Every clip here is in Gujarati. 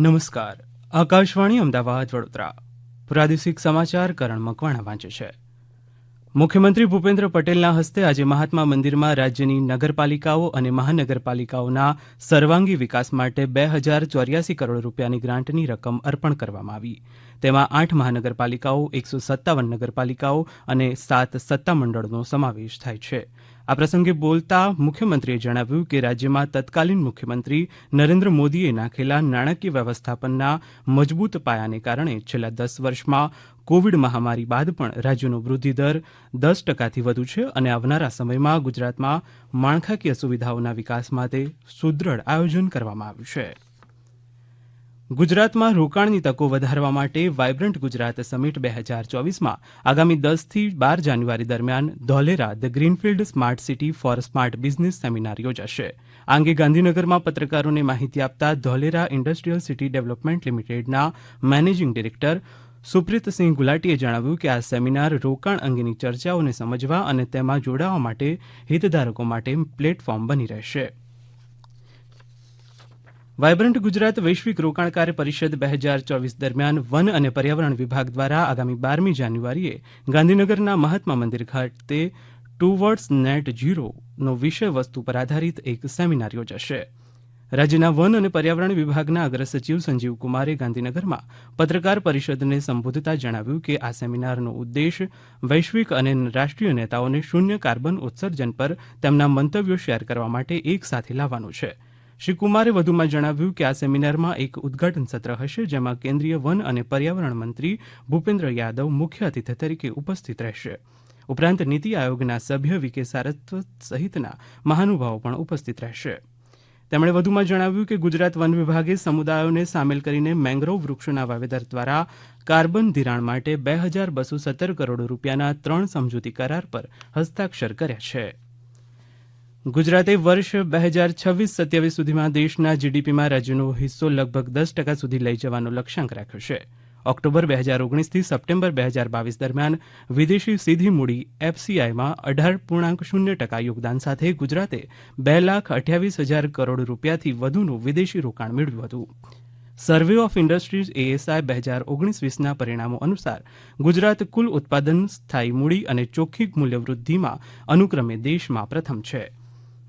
નમસ્કાર. આકાશવાણી અમદાવાદ, વડોદરા. પ્રાદેશિક સમાચાર કરણ મકવાણા વાંચે છે. મુખ્યમંત્રી ભૂપેન્દ્ર પટેલના હસ્તે આજે મહાત્મા મંદિરમાં રાજ્યની નગરપાલિકાઓ અને મહાનગરપાલિકાઓના સર્વાંગી વિકાસ માટે બે હજાર ચોર્યાસી કરોડ રૂપિયાની ગ્રાન્ટની રકમ અર્પણ કરવામાં આવી. તેમાં આઠ મહાનગરપાલિકાઓ, એકસો સત્તાવન નગરપાલિકાઓ અને સાત સત્તામંડળનો સમાવેશ થાય છે. આ પ્રસંગે બોલતા મુખ્યમંત્રીએ જણાવ્યું કે રાજ્યમાં તત્કાલીન મુખ્યમંત્રી નરેન્દ્ર મોદીએ નાખેલા નાણાકીય વ્યવસ્થાપનના મજબૂત પાયાને કારણે છેલ્લા દસ વર્ષમાં કોવિડ મહામારી બાદ પણ રાજ્યનો વૃદ્ધિદર દસ ટકાથી વધુ છે અને આવનારા સમયમાં ગુજરાતમાં માળખાકીય સુવિધાઓના વિકાસ માટે સુદ્રઢ આયોજન કરવામાં આવ્યું છે. ગુજરાતમાં રોકાણની તકો વધારવા માટે વાયબ્રન્ટ ગુજરાત સમિટ બે હજાર ચોવીસમાં આગામી દસથી બાર જાન્યુઆરી દરમિયાન Dholera the greenfield smart city for smart business seminar યોજાશે. આ અંગે ગાંધીનગરમાં પત્રકારોને માહિતી આપતા ધોલેરા ઇન્ડસ્ટ્રીયલ સિટી ડેવલપમેન્ટ લિમિટેડના મેનેજિંગ ડિરેક્ટર સુપ્રીતસિંહ ગુલાટીએ જણાવ્યું કે આ સેમિનાર રોકાણ અંગેની ચર્ચાઓને સમજવા અને તેમાં જોડાવા માટે હિતધારકો માટે પ્લેટફોર્મ બની રહેશે. વાયબ્રન્ટ ગુજરાત વૈશ્વિક રોકાણકાર પરિષદ બે હજાર ચોવીસ દરમિયાન વન અને પર્યાવરણ વિભાગ દ્વારા આગામી બારમી જાન્યુઆરીએ ગાંધીનગરના મહાત્મા મંદિર ખાતે ટુવર્ડ્સ નેટ ઝીરો નો વિષય વસ્તુ પર આધારિત એક સેમિનાર યોજાશે. રાજ્યના વન અને પર્યાવરણ વિભાગના અગ્ર સચિવ સંજીવ કુમારે ગાંધીનગરમાં પત્રકાર પરિષદને સંબોધતા જણાવ્યું કે આ સેમિનારનો ઉદ્દેશ વૈશ્વિક અને રાષ્ટ્રીય નેતાઓને શૂન્ય કાર્બન ઉત્સર્જન પર તેમના મંતવ્યો શેર કરવા માટે એક સાથે લાવવાનો છે. શ્રી કુમારે વધુમાં જણાવ્યું કે આ સેમિનારમાં એક ઉદઘાટન સત્ર હશે, જેમાં કેન્દ્રીય વન અને પર્યાવરણ મંત્રી ભૂપેન્દ્ર યાદવ મુખ્ય અતિથિ તરીકે ઉપસ્થિત રહેશે. ઉપરાંત નીતિ આયોગના સભ્ય વીકે સારસ્વત સહિતના મહાનુભાવો પણ ઉપસ્થિત રહેશે. તેમણે વધુમાં જણાવ્યું કે ગુજરાત વન વિભાગે સમુદાયોને સામેલ કરીને મેંગ્રોવ વૃક્ષોના વાવેતર દ્વારા કાર્બન ધિરાણ માટે બે હજાર બસો સત્તર કરોડ રૂપિયાના ત્રણ સમજૂતી કરાર પર હસ્તાક્ષર કર્યા છે. ગુજરાતે વર્ષ બે હજાર છવ્વીસ સત્યાવીસ સુધીમાં દેશના જીડીપીમાં રાજ્યનો હિસ્સો લગભગ દસ ટકા સુધી લઈ જવાનો લક્ષ્યાંક રાખ્યો છે. ઓક્ટોબર બે હજાર ઓગણીસથી સપ્ટેમ્બર બે હજાર બાવીસ દરમિયાન વિદેશી સીધી મૂડી એફસીઆઈમાં અઢાર પૂર્ણાંક શૂન્ય ટકા યોગદાન સાથે ગુજરાતે બે લાખ અઠ્યાવીસ હજાર કરોડ રૂપિયાથી વધુનું વિદેશી રોકાણ મેળવ્યું હતું. સર્વે ઓફ ઇન્ડસ્ટ્રીઝ એએસઆઈ બે હજાર ઓગણીસ વીસના પરિણામો અનુસાર ગુજરાત કુલ ઉત્પાદન સ્થાયી મૂડી અને ચોખ્ખી મૂલ્યવૃદ્ધિમાં અનુક્રમે દેશમાં પ્રથમ છે.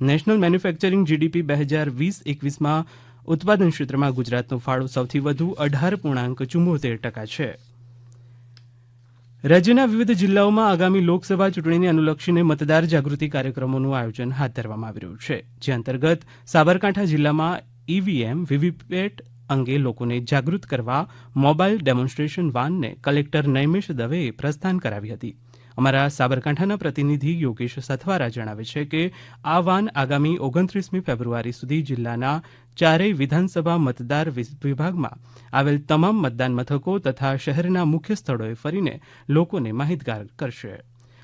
નેશનલ મેન્યુફેક્ચરિંગ જીડીપી બે હજાર વીસ એકવીસમાં ઉત્પાદન ક્ષેત્રમાં ગુજરાતનો ફાળો સૌથી વધુ અઢાર પૂર્ણાંક ચુમ્મોતેર ટકા છે. રાજ્યના વિવિધ જિલ્લાઓમાં આગામી લોકસભા ચૂંટણીને અનુલક્ષીને મતદાર જાગૃતિ કાર્યક્રમોનું આયોજન હાથ ધરવામાં આવી રહ્યું છે, જે અંતર્ગત સાબરકાંઠા જિલ્લામાં ઈવીએમ વીવીપેટ અંગે લોકોને જાગૃત કરવા મોબાઈલ ડેમોન્સ્ટ્રેશન વાનને કલેક્ટર નૈમેશ દવેએ પ્રસ્થાન કરાવી હતી. અમારા સાબરકાંઠાના પ્રતિનિધિ યોગેશ સથવારા જણાવે છે કે આ વાન આગામી ઓગણત્રીસમી ફેબ્રુઆરી સુધી જિલ્લાના ચારેય વિધાનસભા મતદાર વિભાગમાં આવેલ તમામ મતદાન મથકો તથા શહેરના મુખ્ય સ્થળોએ ફરીને લોકોને માહિતગાર કરશે.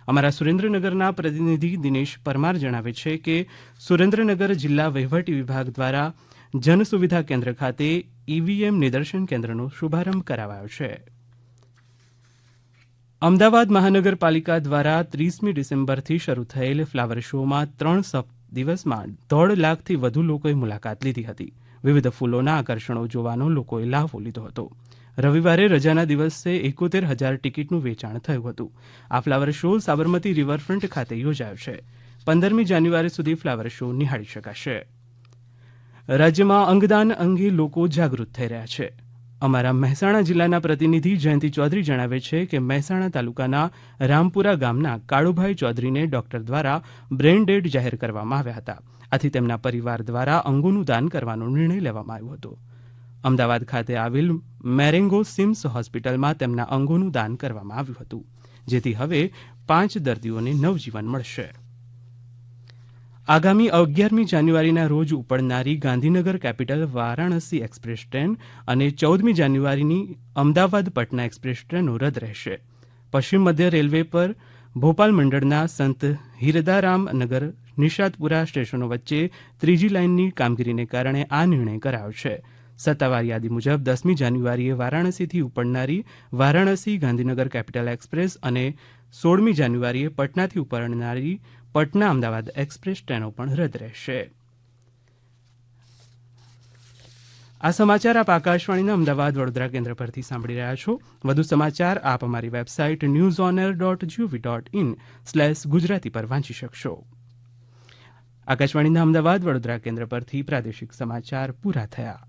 અમારા સુરેન્દ્રનગરના પ્રતિનિધિ દિનેશ પરમાર જણાવે છે કે સુરેન્દ્રનગર જિલ્લા વહીવટી વિભાગ દ્વારા જનસુવિધા કેન્દ્ર ખાતે ઈવીએમ નિદર્શન કેન્દ્રનો શુભારંભ કરાવાયો છે. અમદાવાદ મહાનગરપાલિકા દ્વારા ત્રીસમી ડિસેમ્બરથી શરૂ થયેલ ફ્લાવર શોમાં ત્રણ દિવસમાં દોઢ લાખથી વધુ લોકોએ મુલાકાત લીધી હતી. વિવિધ ફૂલોના આકર્ષણો જોવાનો લોકોએ લાભો લીધો હતો. રવિવારે રજાના દિવસે એકોતેર હજાર ટિકિટનું વેચાણ થયું હતું. આ ફ્લાવર શો સાબરમતી રિવરફ્રન્ટ ખાતે યોજાયો છે. પંદરમી જાન્યુઆરી સુધી ફ્લાવર શો નિહાળી શકાશે. રાજ્યમાં અંગદાન અંગે લોકો જાગૃત થઈ રહ્યા છે. અમારા મહેસાણા જિલ્લાના પ્રતિનિધિ જયંતિ ચૌધરી જણાવે છે કે મહેસાણા તાલુકાના રામપુરા ગામના કાળુભાઈ ચૌધરીને ડોક્ટર દ્વારા બ્રેઇન ડેડ જાહેર કરવામાં આવ્યા હતા. આથી તેમના પરિવાર દ્વારા અંગોનું દાન કરવાનો નિર્ણય લેવામાં આવ્યો હતો. અમદાવાદ ખાતે આવેલ મેરેંગો સિમ્સ હોસ્પિટલમાં તેમના અંગોનું દાન કરવામાં આવ્યું હતું, જેથી હવે પાંચ દર્દીઓને નવજીવન મળશે. આગામી અગિયારમી જાન્યુઆરીના રોજ ઉપડનારી Gandhinagar capital Varanasi express train અને ચૌદમી જાન્યુઆરીની અમદાવાદ પટના એક્સપ્રેસ ટ્રેનો રદ રહેશે. પશ્ચિમ મધ્ય રેલવે પર ભોપાલ મંડળના સંત હિરદારામ નગર નિષાદપુરા સ્ટેશનો વચ્ચે ત્રીજી લાઇનની કામગીરીને કારણે આ નિર્ણય કરાયો છે સત્તાવાર યાદી મુજબ દસમી જાન્યુઆરીએ વારાણસીથી ઉપડનારી વારાણસી ગાંધીનગર કેપિટલ એક્સપ્રેસ અને સોળમી જાન્યુઆરીએ પટનાથી ઉપડનારી પટના અમદાવાદ એક્સપ્રેસ ટ્રેનો પણ રદ રહેશે. આ સમાચાર આપ આકાશવાણીના અમદાવાદ વડોદરા કેન્દ્ર પરથી સાંભળી રહ્યા છો. વધુ સમાચાર આપ અમારી website news on air dot G O V dot in slash Gujarati પર વાંચી શકશો. આકાશવાણીના અમદાવાદ વડોદરા કેન્દ્ર પરથી પ્રાદેશિક સમાચાર પૂરા થયા.